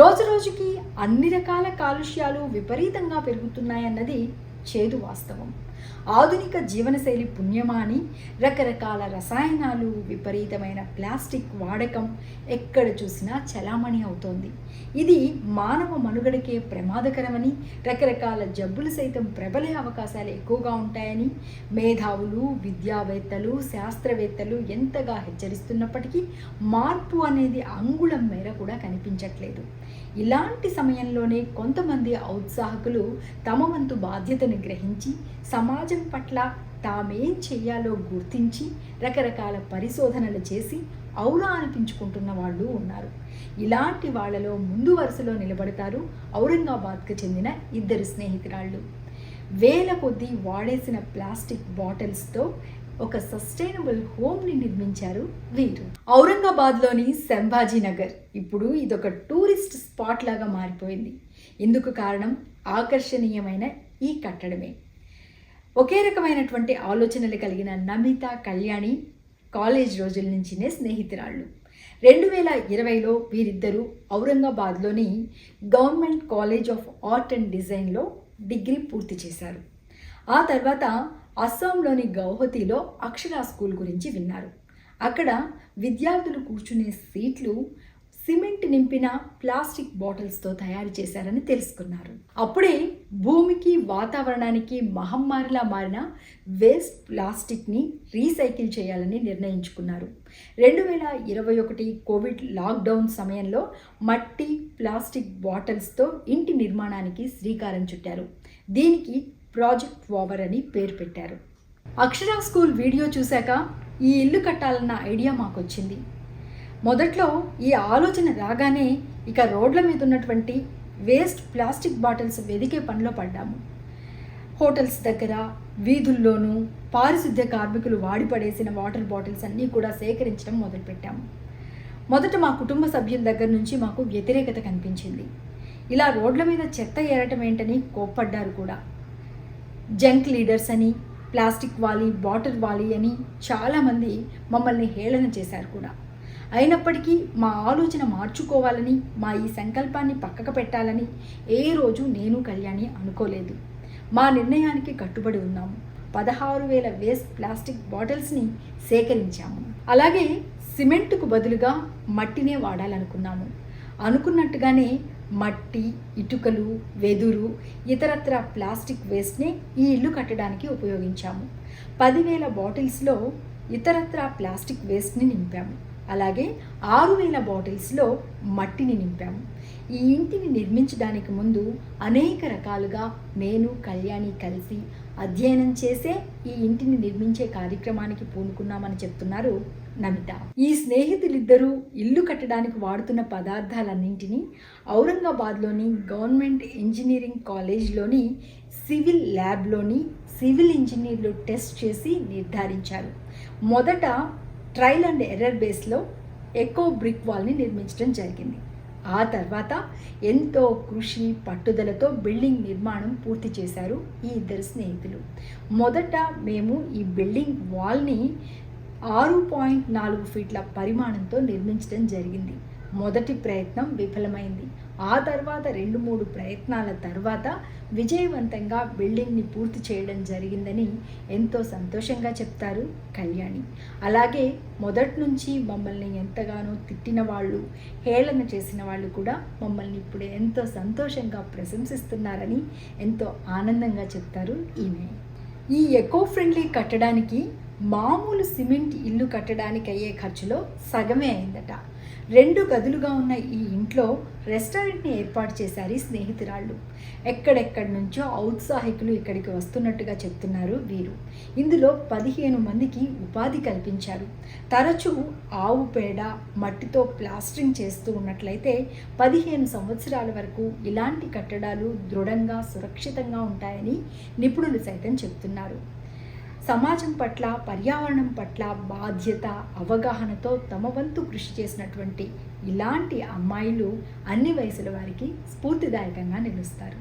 రోజు రోజుకి అన్ని రకాల కాలుష్యాలు విపరీతంగా పెరుగుతున్నాయన్నది చేదు వాస్తవం. ఆధునిక జీవనశైలి పుణ్యమా అని రకరకాల రసాయనాలు విపరీతమైన ప్లాస్టిక్ వాడకం ఎక్కడ చూసినా చలామణి అవుతోంది. ఇది మానవ మనుగడకే ప్రమాదకరమని రకరకాల జబ్బులు సైతం ప్రబలే అవకాశాలు ఎక్కువగా ఉంటాయని మేధావులు విద్యావేత్తలు శాస్త్రవేత్తలు ఎంతగా హెచ్చరిస్తున్నప్పటికీ మార్పు అనేది అంగుళం మేర కూడా కనిపించట్లేదు. ఇలాంటి సమయంలోనే కొంతమంది ఔత్సాహకులు తమ వంతు బాధ్యతను గ్రహించి సమాజం పట్ల తామేం చేయాలో గుర్తించి రకరకాల పరిశోధనలు చేసి ఔరా అనిపించుకుంటున్న వాళ్ళు ఉన్నారు. ఇలాంటి వాళ్ళలో ముందు వరుసలో నిలబడతారు ఔరంగాబాద్కు చెందిన ఇద్దరు స్నేహితురాళ్ళు. వేల కొద్దీ వాడేసిన ప్లాస్టిక్ బాటిల్స్తో ఒక సస్టైనబుల్ హోమ్ని నిర్మించారు వీరు. ఔరంగాబాద్లోని సంభాజీ నగర్. ఇప్పుడు ఇదొక టూరిస్ట్ స్పాట్ లాగా మారిపోయింది. ఇందుకు కారణం ఆకర్షణీయమైన ఈ కట్టడమే. ఒకే రకమైనటువంటి ఆలోచనలు కలిగిన నమిత కళ్యాణి కాలేజ్ రోజుల నుంచినే స్నేహితురాళ్ళు. రెండు వేల ఇరవైలో వీరిద్దరూ ఔరంగాబాద్లోని government college of art and డిజైన్లో డిగ్రీ పూర్తి చేశారు. ఆ తర్వాత అస్సాంలోని గౌహతిలో అక్షరా స్కూల్ గురించి విన్నారు. అక్కడ విద్యార్థులు కూర్చునే సీట్లు సిమెంట్ నింపిన ప్లాస్టిక్ బాటిల్స్తో తయారు చేశారని తెలుసుకున్నారు. అప్పుడే భూమికి వాతావరణానికి మహమ్మారిలా మారిన వేస్ట్ ప్లాస్టిక్ని రీసైకిల్ చేయాలని నిర్ణయించుకున్నారు. రెండు వేల ఇరవై ఒకటి కోవిడ్ లాక్డౌన్ సమయంలో మట్టి ప్లాస్టిక్ బాటిల్స్తో ఇంటి నిర్మాణానికి శ్రీకారం చుట్టారు. దీనికి ప్రాజెక్ట్ ఓవర్ అని పేరు పెట్టారు. అక్షరా స్కూల్ వీడియో చూశాక ఈ ఇల్లు కట్టాలన్న ఐడియా మాకు వచ్చింది మొదట్లో ఈ ఆలోచన రాగానే ఇక రోడ్ల మీద ఉన్నటువంటి వేస్ట్ ప్లాస్టిక్ బాటిల్స్ వెదికే పనిలో పడ్డాము. హోటల్స్ దగ్గర వీధుల్లోనూ పారిశుద్ధ్య కార్మికులు వాడిపడేసిన వాటర్ బాటిల్స్ అన్నీ కూడా సేకరించడం మొదలుపెట్టాము. మొదట మా కుటుంబ సభ్యుల దగ్గర నుంచి మాకు వ్యతిరేకత కనిపించింది. ఇలా రోడ్ల మీద చెత్త ఏరటం ఏంటని కోప్పడ్డారు కూడా. జంక్ లీడర్స్ అని ప్లాస్టిక్ వాలి బాటిల్ వాలి అని చాలామంది మమ్మల్ని హేళన చేశారు కూడా. అయినప్పటికీ మా ఆలోచన మార్చుకోవాలని మా ఈ సంకల్పాన్ని పక్కకు పెట్టాలని ఏ రోజు నేను కళ్యాణి అనుకోలేదు. మా నిర్ణయానికి కట్టుబడి ఉన్నాము. పదహారు వేల వేస్ట్ ప్లాస్టిక్ బాటిల్స్ని సేకరించాము. అలాగే సిమెంటుకు బదులుగా మట్టినే వాడాలనుకున్నాము. అనుకున్నట్టుగానే మట్టి ఇటుకలు వెదురు ఇతరత్ర ప్లాస్టిక్ వేస్ట్ని ఈ ఇల్లు కట్టడానికి ఉపయోగించాము. పదివేల బాటిల్స్లో ఇతరత్ర ప్లాస్టిక్ వేస్ట్ని నింపాము. అలాగే ఆరు వేల బాటిల్స్లో మట్టిని నింపాము ఈ ఇంటిని నిర్మించడానికి ముందు అనేక రకాలుగా నేను కళ్యాణి కలిసి అధ్యయనం చేసే ఈ ఇంటిని నిర్మించే కార్యక్రమానికి పూనుకున్నామని చెప్తున్నారు నమిత. ఈ స్నేహితులిద్దరూ ఇల్లు కట్టడానికి వాడుతున్న పదార్థాలన్నింటినీ ఔరంగాబాద్లోని గవర్నమెంట్ ఇంజనీరింగ్ కాలేజ్లోని సివిల్ ల్యాబ్లోని సివిల్ ఇంజనీర్లు టెస్ట్ చేసి నిర్ధారించారు. మొదట ట్రయల్ అండ్ ఎర్రర్ బేస్లో ఎకో బ్రిక్ వాల్ని నిర్మించడం జరిగింది. ఆ తర్వాత ఎంతో కృషి పట్టుదలతో బిల్డింగ్ నిర్మాణం పూర్తి చేశారు ఈ ఇద్దరు స్నేహితులు. మొదట మేము ఈ బిల్డింగ్ వాల్ని ఆరు పాయింట్ నాలుగు ఫీట్ల పరిమాణంతో నిర్మించడం జరిగింది. మొదటి ప్రయత్నం విఫలమైంది. ఆ తర్వాత రెండు మూడు ప్రయత్నాల తర్వాత విజయవంతంగా బిల్డింగ్ని పూర్తి చేయడం జరిగిందని ఎంతో సంతోషంగా చెప్తారు కళ్యాణి. అలాగే మొదటి నుంచి మమ్మల్ని ఎంతగానో తిట్టిన వాళ్ళు హేళన చేసిన వాళ్ళు కూడా మమ్మల్ని ఇప్పుడు ఎంతో సంతోషంగా ప్రశంసిస్తున్నారని ఎంతో ఆనందంగా చెప్తారు ఈమె. ఈ ఎకో ఫ్రెండ్లీ కట్టడానికి మామూలు సిమెంట్ ఇల్లు కట్టడానికి అయ్యే ఖర్చులో సగమే అయిందట. రెండు గదులుగా ఉన్న ఈ ఇంట్లో రెస్టారెంట్ని ఏర్పాటు చేశారు ఈ స్నేహితురాళ్ళు. ఎక్కడెక్కడి నుంచో ఔత్సాహికులు ఇక్కడికి వస్తున్నట్టుగా చెప్తున్నారు వీరు. ఇందులో పదిహేను మందికి ఉపాధి కల్పించారు. తరచూ ఆవు పేడ మట్టితో ప్లాస్టరింగ్ చేస్తూ ఉన్నట్లయితే పదిహేను సంవత్సరాల వరకు ఇలాంటి కట్టడాలు దృఢంగా సురక్షితంగా ఉంటాయని నిపుణులు సైతం చెప్తున్నారు. సమాజం పట్ల పర్యావరణం పట్ల బాధ్యత అవగాహనతో తమ వంతు కృషి చేసినటువంటి ఇలాంటి అమ్మాయిలు అన్ని వయసుల వారికి స్ఫూర్తిదాయకంగా నిలుస్తారు.